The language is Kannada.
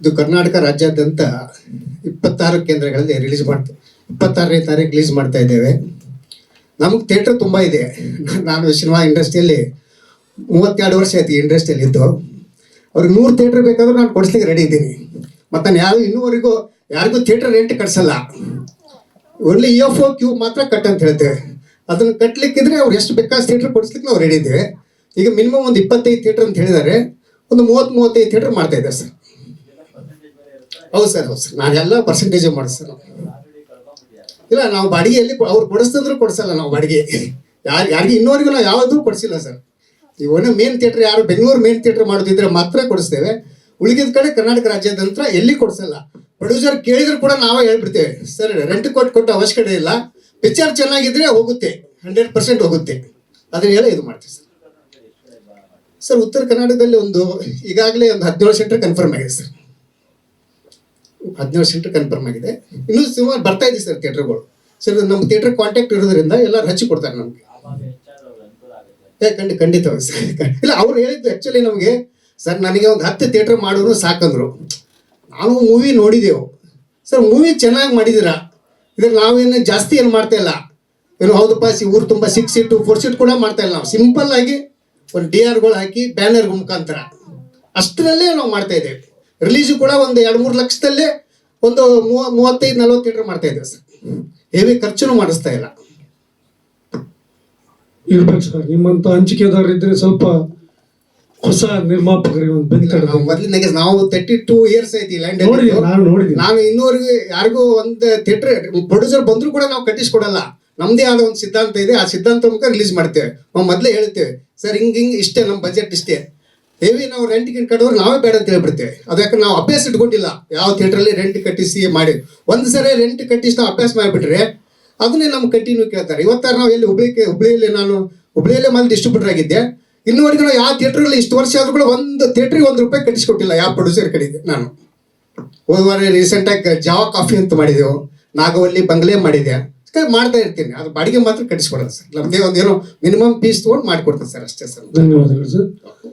ಇದು ಕರ್ನಾಟಕ ರಾಜ್ಯಾದ್ಯಂತ ಇಪ್ಪತ್ತಾರು ಕೇಂದ್ರಗಳಲ್ಲಿ ರಿಲೀಸ್ ಮಾಡ್ತಾ. ಇಪ್ಪತ್ತಾರನೇ ತಾರೀಕು ರಿಲೀಸ್ ಮಾಡ್ತಾ ಇದ್ದೇವೆ. ನಮಗೆ ಥಿಯೇಟರ್ ತುಂಬ ಇದೆ. ನಾನು ಸಿನಿಮಾ ಇಂಡಸ್ಟ್ರಿಯಲ್ಲಿ ಮೂವತ್ತೆರಡು ವರ್ಷ ಆಯ್ತು ಇಂಡಸ್ಟ್ರಿಯಲ್ಲಿ ಇದ್ದು. ಅವ್ರಿಗೆ ನೂರು ಥಿಯೇಟರ್ ಬೇಕಾದ್ರೂ ನಾನು ಕೊಡಿಸ್ಲಿಕ್ಕೆ ರೆಡಿ ಇದ್ದೀನಿ. ಮತ್ತು ನಾನು ಯಾರು ಇನ್ನೂವರೆಗೂ, ಯಾರಿಗೂ ಥಿಯೇಟರ್ ರೆಂಟ್ ಕಟ್ಸಲ್ಲ. ಒಳ್ಳೆ ಇ ಎಫ್ ಓ ಕ್ಯೂ ಮಾತ್ರ ಕಟ್ ಅಂತ ಹೇಳ್ತೇವೆ. ಅದನ್ನು ಕಟ್ಟಲಿಕ್ಕಿದ್ರೆ ಅವ್ರು ಎಷ್ಟು ಬೇಕಾದ ಥಿಯೇಟರ್ ಕೊಡಿಸ್ಲಿಕ್ಕೆ ನಾವು ರೆಡಿ ಇದ್ದೇವೆ. ಈಗ ಮಿನಿಮಮ್ ಒಂದು ಇಪ್ಪತ್ತೈದು ಥಿಯೇಟ್ರ್ ಅಂತ ಹೇಳಿದ್ದಾರೆ. ಒಂದು ಮೂವತ್ತು ಮೂವತ್ತೈದು ಥಿಯೇಟರ್ ಮಾಡ್ತಾ ಇದ್ದಾರೆ ಸರ್. ಹೌದು ಸರ್ ಹೌದು ಸರ್. ನಾನೆಲ್ಲ ಪರ್ಸೆಂಟೇಜ್ ಸರ್. ಇಲ್ಲ, ನಾವು ಬಾಡಿಗೆಯಲ್ಲಿ ಅವ್ರು ಕೊಡಿಸ್ತಂದ್ರೂ ಕೊಡಿಸಲ್ಲ ನಾವು ಬಾಡಿಗೆ. ಯಾರು, ಯಾರಿಗೆ ಇನ್ನೋರಿಗೂ ನಾವು ಯಾವುದೂ ಕೊಡಿಸಿಲ್ಲ ಸರ್. ಇವನು ಮೇನ್ ಥಿಯೇಟ್ರ್ ಯಾರು ಬೆಂಗಳೂರು ಮೇನ್ ಥಿಯೇಟ್ರ್ ಮಾಡೋದಿದ್ರೆ ಮಾತ್ರ ಕೊಡಿಸ್ತೇವೆ. ಉಳಿದಿದ ಕಡೆ ಕರ್ನಾಟಕ ರಾಜ್ಯಾದ್ಯಂತ ಎಲ್ಲಿ ಕೊಡಿಸಲ್ಲ. ಪ್ರೊಡ್ಯೂಸರ್ ಕೇಳಿದ್ರು ಕೂಡ ನಾವೇ ಹೇಳ್ಬಿಡ್ತೇವೆ. ಸರ್ ರೆಂಟ್ ಕೊಟ್ಟು ಕೊಟ್ಟು ಅವಶ್ಯಕತೆ ಇಲ್ಲ. ಪಿಕ್ಚರ್ ಚೆನ್ನಾಗಿದ್ರೆ ಹೋಗುತ್ತೆ. ಹಂಡ್ರೆಡ್ ಪರ್ಸೆಂಟ್ ಹೋಗುತ್ತೆ. ಅದನ್ನ ಹೇಳಿ ಇದು ಮಾಡ್ತೀವಿ ಸರ್. ಸರ್, ಉತ್ತರ ಕರ್ನಾಟಕದಲ್ಲಿ ಒಂದು ಈಗಾಗಲೇ ಒಂದು ಹದಿನೇಳು ಸೆಂಟರ್ ಕನ್ಫರ್ಮ್ ಆಗಿದೆ ಸರ್. ಹದಿನೇಳು ಸೀಟ್ ಕನ್ಫರ್ಮ್ ಆಗಿದೆ. ಇನ್ನೂ ಸಿನಿಮಾ ಬರ್ತಾ ಇದೆ ಸರ್ ಥಿಯೇಟರ್ಗಳು ಸರ್ ನಮ್ಮ ಥಿಯೇಟರ್ ಕಾಂಟ್ಯಾಕ್ಟ್ ಇರೋದ್ರಿಂದ ಎಲ್ಲರೂ ಹಚ್ಚಿ ಕೊಡ್ತಾರೆ ನಮಗೆ. ಏ ಖಂಡಿತ ಖಂಡಿತವಾಗಿ ಸರ್. ಇಲ್ಲ, ಅವ್ರು ಹೇಳಿದ್ದು ಆ್ಯಕ್ಚುಲಿ ನಮಗೆ, ಸರ್ ನನಗೆ ಒಂದು ಹತ್ತು ಥಿಯೇಟರ್ ಮಾಡೋರು ಸಾಕಂದ್ರು. ನಾವು ಮೂವಿ ನೋಡಿದೆವು. ಸರ್ ಮೂವಿ ಚೆನ್ನಾಗಿ ಮಾಡಿದ್ದೀರಾ? ಇದ್ರಲ್ಲಿ ನಾವೇನು ಜಾಸ್ತಿ ಏನು ಮಾಡ್ತಾ ಇಲ್ಲ? ಏನು, ಹೌದಪ್ಪ, ಸಿ, ಊರು ತುಂಬ ಸಿಕ್ಸ್ ಸೀಟು ಫೋರ್ ಸೀಟ್ ಕೂಡ ಮಾಡ್ತಾ ಇಲ್ಲ ನಾವು. ಸಿಂಪಲ್ ಆಗಿ ಒಂದು ಡಿ ಆರ್ಗಳು ಹಾಕಿ ಬ್ಯಾನರ್ ಮುಖಾಂತರ. ಅಷ್ಟರಲ್ಲೇ ನಾವು ಮಾಡ್ತಾ ಇದ್ದೇವೆ. ರಿಲೀಸು ಕೂಡ ಒಂದು ಎರಡು ಮೂರು ಲಕ್ಷದಲ್ಲೇ ಒಂದು ಮೂವ ಮೂವತ್ತೈದು ನಲ್ವತ್ತು ಥಿಯೇಟರ್ ಮಾಡ್ತಾ ಇದ್ದೇವೆ ಸರ್. ಏನೇ ಖರ್ಚುನು ಮಾಡಿಸ್ತಾ ಇಲ್ಲ. ಇರ್ಬೇಕು ಸರ್ ನಿಮ್ಮಂತ ಹಂಚಿಕೆದಾರರು ಇದ್ರೆ ಸ್ವಲ್ಪ ಹೊಸ ನಿರ್ಮಾಪಕರಿಗೆ ಒಂದು ಬೆಂತಡ ನಾವು ಮೊದಲಿನಾಗೆ ನಾವು ತರ್ಟಿ ಟೂ ಇಯರ್ಸ್ ಐತಿ ಲ್ಯಾಂಡ್ ನಾನು ನೋಡಿದ್ದೀನಿ ನಾನು ಇನ್ನೂವರೆಗೂ ಯಾರಿಗೂ ಒಂದು ಥಿಯೇಟರ್ ಪ್ರೊಡ್ಯೂಸರ್ ಬಂದರೂ ಕೂಡ ನಾವು ಕಟ್ಟಿಸ್ಕೊಡಲ್ಲ. ನಮ್ದೇ ಆದ ಒಂದು ಸಿದ್ಧಾಂತ ಇದೆ ಆ ಸಿದ್ಧಾಂತ ಮುಖ ರಿಲೀಸ್ ಮಾಡ್ತೇವೆ. ನಾವು ಮೊದಲೇ ಹೇಳ್ತೇವೆ ಸರ್ ಹಿಂಗ್ ಹಿಂಗೆ ಇಷ್ಟೇ ನಮ್ಮ ಬಜೆಟ್ ಇಷ್ಟೇ. ಹೆವಿ ನಾವು ರೆಂಟ್ ಗಿಂಟ್ ಕಟ್ಟೋರು ನಾವೇ ಬೇಡ ಅಂತ ಹೇಳ್ಬಿಡ್ತೇವೆ. ಅದಕ್ಕೆ ನಾವು ಅಭ್ಯಾಸ ಇಟ್ಕೊಂಡಿಲ್ಲ. ಯಾವ ಥಿಯೇಟ್ರಲ್ಲಿ ರೆಂಟ್ ಕಟ್ಟಿಸಿ ಮಾಡಿ. ಒಂದು ಸರಿ ರೆಂಟ್ ಕಟ್ಟಿಸಿ ನಾವು ಅಭ್ಯಾಸ ಮಾಡಿಬಿಟ್ರೆ, ಅದನ್ನೇ ನಮ್ಮ ಕಂಟಿನ್ಯೂ ಕೇಳ್ತಾರೆ. ಇವತ್ತಾರ ನಾವು ಎಲ್ಲಿ ಹುಬ್ಳಿಗೆ, ಹುಬ್ಳಿಯಲ್ಲಿ ನಾನು, ಹುಬ್ಳಿಯಲ್ಲೇ ಮೊದಲು ಡಿಸ್ಟ್ರಿಬ್ಯೂಟರ್ ಆಗಿದ್ದೆ. ಇನ್ನುವರೆಗೂ ನಾವು ಯಾವ ಥಿಯೇಟ್ರಲ್ಲಿ ಇಷ್ಟು ವರ್ಷ ಆದರೂ ಕೂಡ ಒಂದು ಥಿಯೇಟ್ರಿಗೆ ಒಂದು ರೂಪಾಯಿ ಕಟ್ಟಿಸ್ಕೊಟ್ಟಿಲ್ಲ. ಯಾವ ಪ್ರೊಡ್ಯೂಸರ್ ಕಡೆಗೆ, ನಾನು. ಹೋದ ವಾರ ರೀಸೆಂಟಾಗಿ ಜಾವ ಕಾಫಿ ಅಂತ ಮಾಡಿದೆವು ನಾಗವಲ್ಲಿ ಬಂಗ್ಲೆ ಮಾಡಿದೆ. ಮಾಡ್ತಾ ಇರ್ತೀನಿ. ಅದು ಬಾಡಿಗೆ ಮಾತ್ರ ಕಟ್ಟಿಸ್ಕೊಡೋದು ಸರ್. ನಮ್ಮದೇ ಒಂದು ಏನೋ ಮಿನಿಮಮ್ ಪೀಸ್ ತೊಗೊಂಡು ಮಾಡಿಕೊಡ್ತೀನಿ ಸರ್ ಅಷ್ಟೇ ಸರ್. ಧನ್ಯವಾದಗಳು ಸರ್.